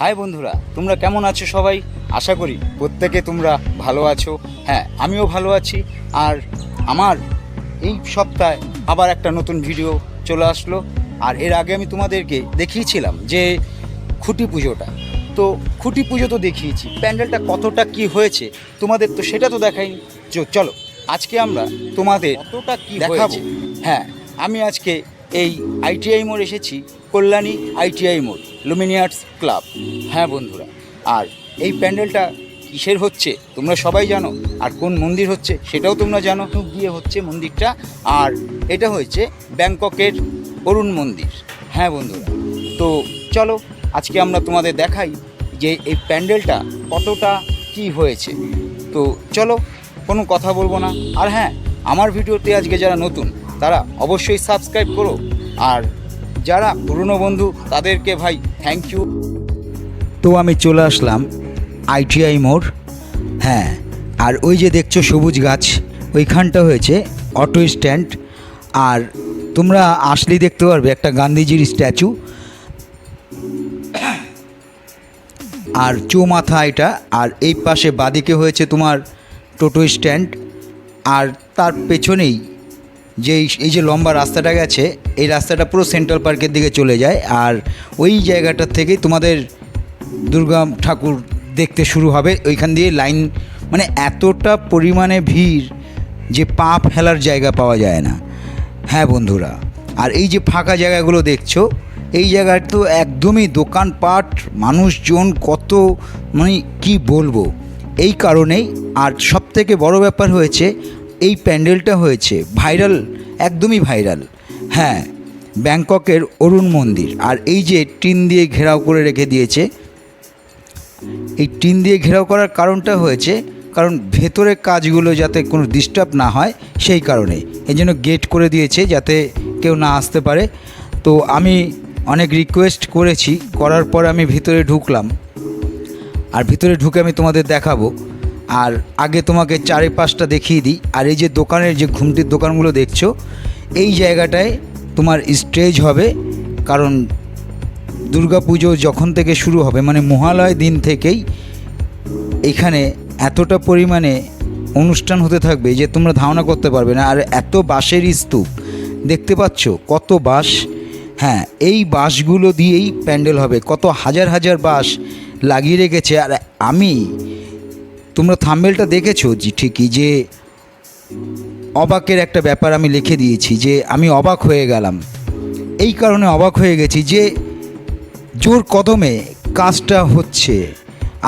High বন্ধুরা তোমরা কেমন আছো সবাই? আশা করি প্রত্যেকে তোমরা ভালো আছো। হ্যাঁ আমিও ভালো আছি। আর আমার এই সপ্তাহে আবার একটা নতুন ভিডিও চলে আসলো। আর এর আগে আমি তোমাদেরকে দেখিয়েছিলাম যে খুঁটি পুজোটা। তো খুঁটি পুজো তো দেখিয়েছি। প্যান্ডেলটা কতটা কি হয়েছে তোমাদের তো সেটা তো দেখাইনি। চলো আজকে আমরা তোমাদের কতটা কি দেখাবো। হ্যাঁ আমি আজকে এই আইটিআই মোড় এসেছি কল্যাণী আইটিআই মোড় লুমিনিয়ার্স ক্লাব। হ্যাঁ বন্ধুরা, আর এই প্যান্ডেলটা কিসের হচ্ছে তোমরা সবাই জানো, আর কোন মন্দির হচ্ছে সেটাও তোমরা জানো। গিয়ে হচ্ছে মন্দিরটা, আর এটা হয়েছে ব্যাংককের অরুণ মন্দির। হ্যাঁ বন্ধুরা, তো চলো আজকে আমরা তোমাদের দেখাই যে এই প্যান্ডেলটা কতটা কি হয়েছে। তো চলো, কোনো কথা বলব না। আর হ্যাঁ আমার ভিডিওতে আজকে যারা নতুন, তারা অবশ্যই সাবস্ক্রাইব করো। আর যারা পুরনো বন্ধু, তাদেরকে ভাই থ্যাংক ইউ তো আমি চলে আসলাম আইটিআই মোড়। হ্যাঁ আর ওই যে দেখছ সবুজ গাছ, ওইখানটা হয়েছে অটো স্ট্যান্ড। আর তোমরা আসলেই দেখতে পারবে একটা গান্ধীজির স্ট্যাচু। আর চৌমাথা এটা, আর এই পাশে বাদিকে হয়েছে তোমার টোটো স্ট্যান্ড। আর তার পেছনেই যে এই- যে লম্বা রাস্তাটা গেছে, এই রাস্তাটা পুরো সেন্ট্রাল পার্কের দিকে চলে যায়। আর ওই জায়গাটার থেকেই তোমাদের দুর্গা ঠাকুর দেখতে শুরু হবে। ওইখান দিয়ে লাইন মানে এতটা পরিমাণে ভিড় যে পা ফেলার জায়গা পাওয়া যায় না। হ্যাঁ বন্ধুরা, আর এই যে ফাঁকা জায়গাগুলো দেখছ, এই জায়গায় তো একদমই দোকানপাট, মানুষজন কত মানে কি বলব? এই কারণেই, আর সবথেকে বড় ব্যাপার হয়েছে এই প্যান্ডেলটা হয়েছে ভাইরাল, একদমই ভাইরাল। হ্যাঁ ব্যাংককের অরুণ মন্দির। আর এই যে টিন দিয়ে ঘেরাও করে রেখে দিয়েছে, এই টিন দিয়ে ঘেরাও করার কারণটা হয়েছে, কারণ ভেতরের কাজগুলো যাতে কোনো ডিস্টার্ব না হয়, সেই কারণে। এই জন্য গেট করে দিয়েছে যাতে কেউ না আসতে পারে। তো আমি অনেক রিকোয়েস্ট করেছি, করার পর আমি ভিতরে ঢুকলাম। আর ভিতরে ঢুকে আমি তোমাদের দেখাবো। আর আগে তোমাকে চারে পাঁচটা দেখিয়ে দিই। আর এই যে দোকানের যে ঘুমটির দোকানগুলো দেখছ, এই জায়গাটায় তোমার স্টেজ হবে, কারণ দুর্গাপুজো যখন থেকে শুরু হবে মানে মহালয় দিন থেকেই এখানে এতটা পরিমাণে অনুষ্ঠান হতে থাকবে যে তোমরা ধারণা করতে পারবে না। আর এত বাঁশের স্তূপ, দেখতে পাচ্ছ কত বাঁশ? হ্যাঁ এই বাঁশগুলো দিয়েই প্যান্ডেল হবে। কত হাজার হাজার বাঁশ লাগিয়ে রেখেছে। আর আমি তোমরা থাম্বেলটা দেখেছ? যে ঠিকই, যে অবাকের একটা ব্যাপার আমি লিখে দিয়েছি, যে আমি অবাক হয়ে গেলাম। এই কারণে অবাক হয়ে গেছি যে জোর কদমে কাজটা হচ্ছে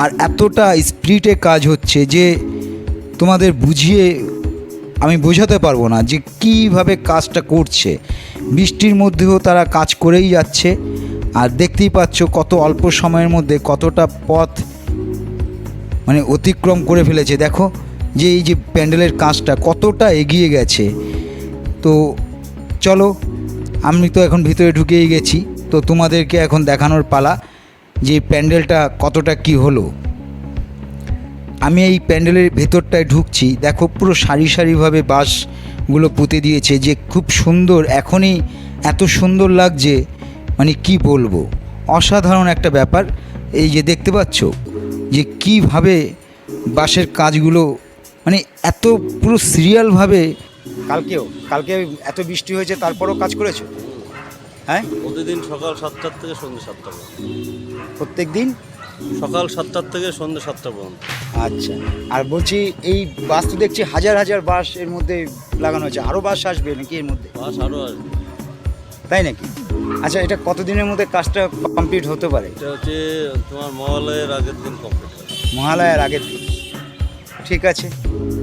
আর এতটা স্পিরিটে কাজ হচ্ছে যে তোমাদের বুঝিয়ে আমি বোঝাতে পারব না যে কীভাবে কাজটা করছে। বৃষ্টির মধ্যেও তারা কাজ করেই যাচ্ছে, আর দেখতেই পাচ্ছ কত অল্প সময়ের মধ্যে কতটা পথ মানে অতিক্রম করে ফেলেছে। দেখো যে এই যে প্যান্ডেলের কাজটা কতটা এগিয়ে গেছে। তো চলো, আমি তো এখন ভিতরে ঢুকেই গেছি। তো তোমাদেরকে এখন দেখানোর পালা যে প্যান্ডেলটা কতটা কি হলো। আমি এই প্যান্ডেলের ভেতরটায় ঢুকছি। দেখো পুরো সারি সারিভাবে বাঁশগুলো পুঁতে দিয়েছে যে খুব সুন্দর, এখনই এত সুন্দর লাগছে। মানে কি বলব? অসাধারণ একটা ব্যাপার। এই যে দেখতে পাচ্ছ? যে কীভাবে বাঁশের কাজগুলো মানে এত পুরো সিরিয়ালভাবে কালকেও কালকে এত বৃষ্টি হয়েছে তারপরও কাজ করেছ? হ্যাঁ? প্রতিদিন সকাল সাতটার থেকে সন্ধ্যে সাতটা পর্যন্ত। প্রত্যেক দিন সকাল সাতটার থেকে সন্ধ্যে সাতটা পর্যন্ত। আচ্ছা আর বলছি এই বাস তো দেখছি হাজার হাজার বাসের মধ্যে লাগানো হয়েছে। আরও বাস আসবে নাকি এর মধ্যে? বাস আরও আসবে। তাই নাকি? আচ্ছা এটা কতদিনের মধ্যে কাজটা কমপ্লিট হতে পারে? এটা হচ্ছে তোমার মহালয়ের আগের দিন কমপ্লিট মহালয়ার আগের দিন। ঠিক আছে।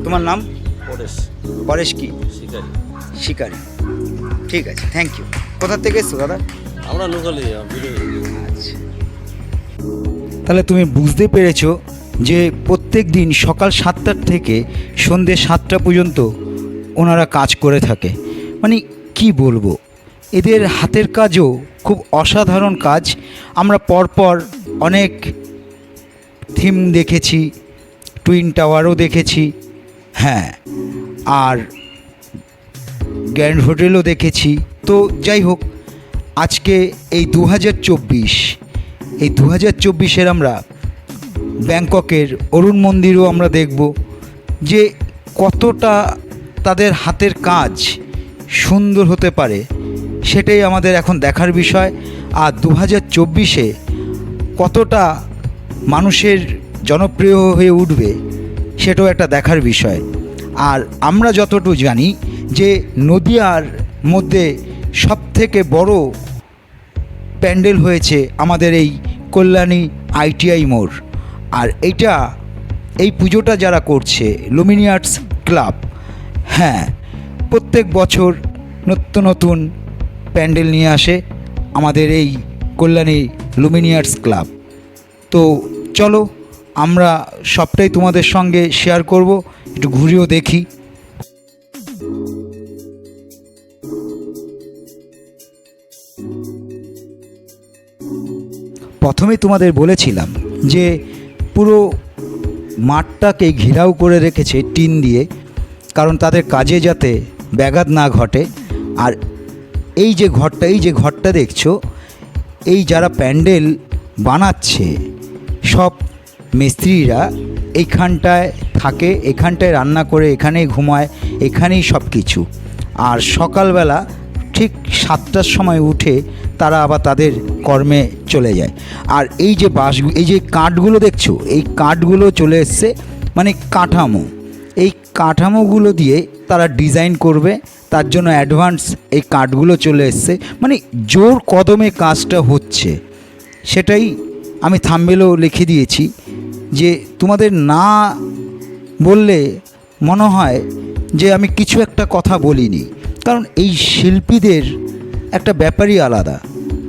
তোমার নাম? পরেশ। পরেশ কি? শিকারি। শিকারি। ঠিক আছে থ্যাংক ইউ কোথা থেকে এসছো দাদা? আমরা লোকালি আচ্ছা। তাহলে তুমি বুঝতে পেরেছ যে প্রত্যেক দিন সকাল সাতটার থেকে সন্ধ্যে সাতটা পর্যন্ত ওনারা কাজ করে থাকে। মানে কি বলব? এদের হাতের কাজও খুব অসাধারণ কাজ। আমরা পরপর অনেক থিম দেখেছি, টুইন টাওয়ারও দেখেছি হ্যাঁ আর গ্র্যান্ড হোটেলও দেখেছি। তো যাই হোক, আজকে এই দু হাজার চব্বিশ, এই দু হাজার চব্বিশের আমরা ব্যাংককের অরুণ মন্দিরও আমরা দেখব যে কতটা তাদের হাতের কাজ সুন্দর হতে পারে। সেটাই আমাদের এখন দেখার বিষয়। আর দু হাজার চব্বিশে কতটা মানুষের জনপ্রিয় হয়ে উঠবে, সেটাও একটা দেখার বিষয়। আর আমরা যতটুকু জানি যে নদিয়ার মধ্যে সব থেকে বড় প্যান্ডেল হয়েছে আমাদের এই কল্যাণী আইটিআই মোড়। আর এইটা, এই পুজোটা যারা করছে লুমিনিয়ার্স ক্লাব হ্যাঁ প্রত্যেক বছর নতুন নতুন প্যান্ডেল নিয়ে আসে আমাদের এই কল্যাণী লুমিনিয়ার্স ক্লাব। তো চলো আমরা সবটাই তোমাদের সঙ্গে শেয়ার করব, একটু ঘুরেও দেখি। প্রথমেই তোমাদের বলেছিলাম যে পুরো মাঠটাকে ঘেরাও করে রেখেছে টিন দিয়ে, কারণ তাদের কাজে যাতে ব্যাঘাত না ঘটে। আর এই যে ঘরটা, এই যে ঘরটা দেখছ, এই যারা প্যান্ডেল বানাচ্ছে, সব মিস্ত্রিরা এইখানটায় থাকে, এখানটায় রান্না করে, এখানেই ঘুমায়, এখানেই সব কিছু আর সকালবেলা ঠিক সাতটার সময় উঠে তারা আবার তাদের কর্মে চলে যায়। আর এই যে বাঁশ, এই যে কাঠগুলো দেখছ, এই কাঠগুলো চলে এসছে মানে কাঠামো। এই কাঠামোগুলো দিয়ে তারা ডিজাইন করবে তার জন্য অ্যাডভান্স এই কাঠগুলো চলে এসছে। মানে জোর কদমে কাজটা হচ্ছে। সেটাই আমি থাম্বেলেও লিখে দিয়েছি যে তোমাদের না বললে মনে হয় যে আমি কিছু একটা কথা বলিনি। কারণ এই শিল্পীদের একটা ব্যাপারই আলাদা।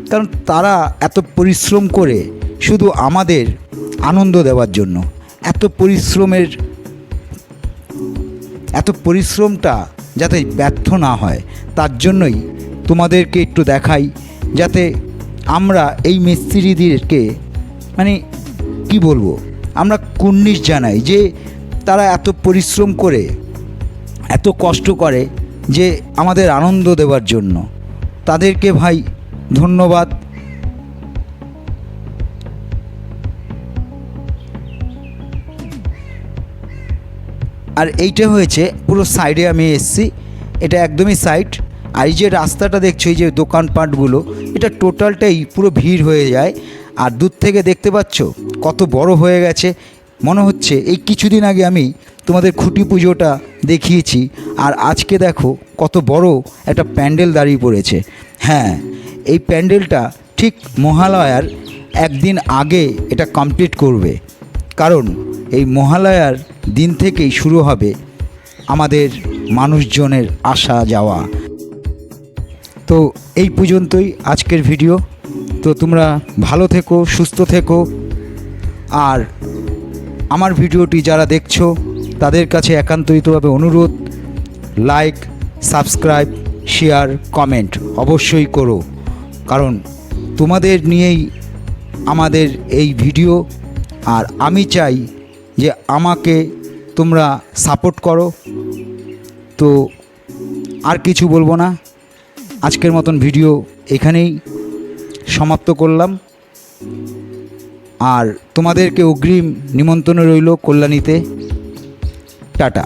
কারণ তারা এত পরিশ্রম করে শুধু আমাদের আনন্দ দেওয়ার জন্য। এত পরিশ্রমের, এত পরিশ্রমটা যাতে ব্যর্থ না হয়। তার জন্যই তোমাদেরকে একটু দেখাই, যাতে আমরা এই মিস্ত্রিদেরকে মানে কি বলব, আমরা কুর্নিশ জানাই যে তারা এত পরিশ্রম করে, এত কষ্ট করে যে আমাদের আনন্দ দেওয়ার জন্য। তাদেরকে ভাই ধন্যবাদ। আর এইটা হয়েছে, পুরো সাইডে আমি এসছি। এটা একদমই সাইড আর এই যে রাস্তাটা দেখছ, এই যে দোকানপাটগুলো, এটা টোটালটাই পুরো ভিড় হয়ে যায়। আর দূর থেকে দেখতে পাচ্ছ, কত বড় হয়ে গেছে। মনে হচ্ছে এই কিছুদিন আগে আমি তোমাদের খুঁটি পুজোটা দেখিয়েছি। আর আজকে দেখো, কত বড় একটা প্যান্ডেল দাঁড়িয়ে পড়েছে। হ্যাঁ এই প্যান্ডেলটা ঠিক মহালয়ার একদিন আগে এটা কমপ্লিট করবে। কারণ এই মহালয়ার দিন থেকেই শুরু হবে আমাদের মানুষজনের আসা যাওয়া। তো এই পর্যন্তই আজকের ভিডিও। তো তোমরা ভালো থেকো, সুস্থ থেকো। আর আমার ভিডিওটি যারা দেখছ, তাদের কাছে একান্তরিতভাবে অনুরোধ, লাইক, সাবস্ক্রাইব, শেয়ার, কমেন্ট অবশ্যই করো। কারণ তোমাদের নিয়েই আমাদের এই ভিডিও আর আমি চাই যে আমাকে তোমরা সাপোর্ট করো। তো আর কিছু বলব না। আজকের মতন ভিডিও এখানেই সমাপ্ত করলাম। আর তোমাদেরকে অগ্রিম নিমন্ত্রণ রইল কল্যাণীতে। টাটা।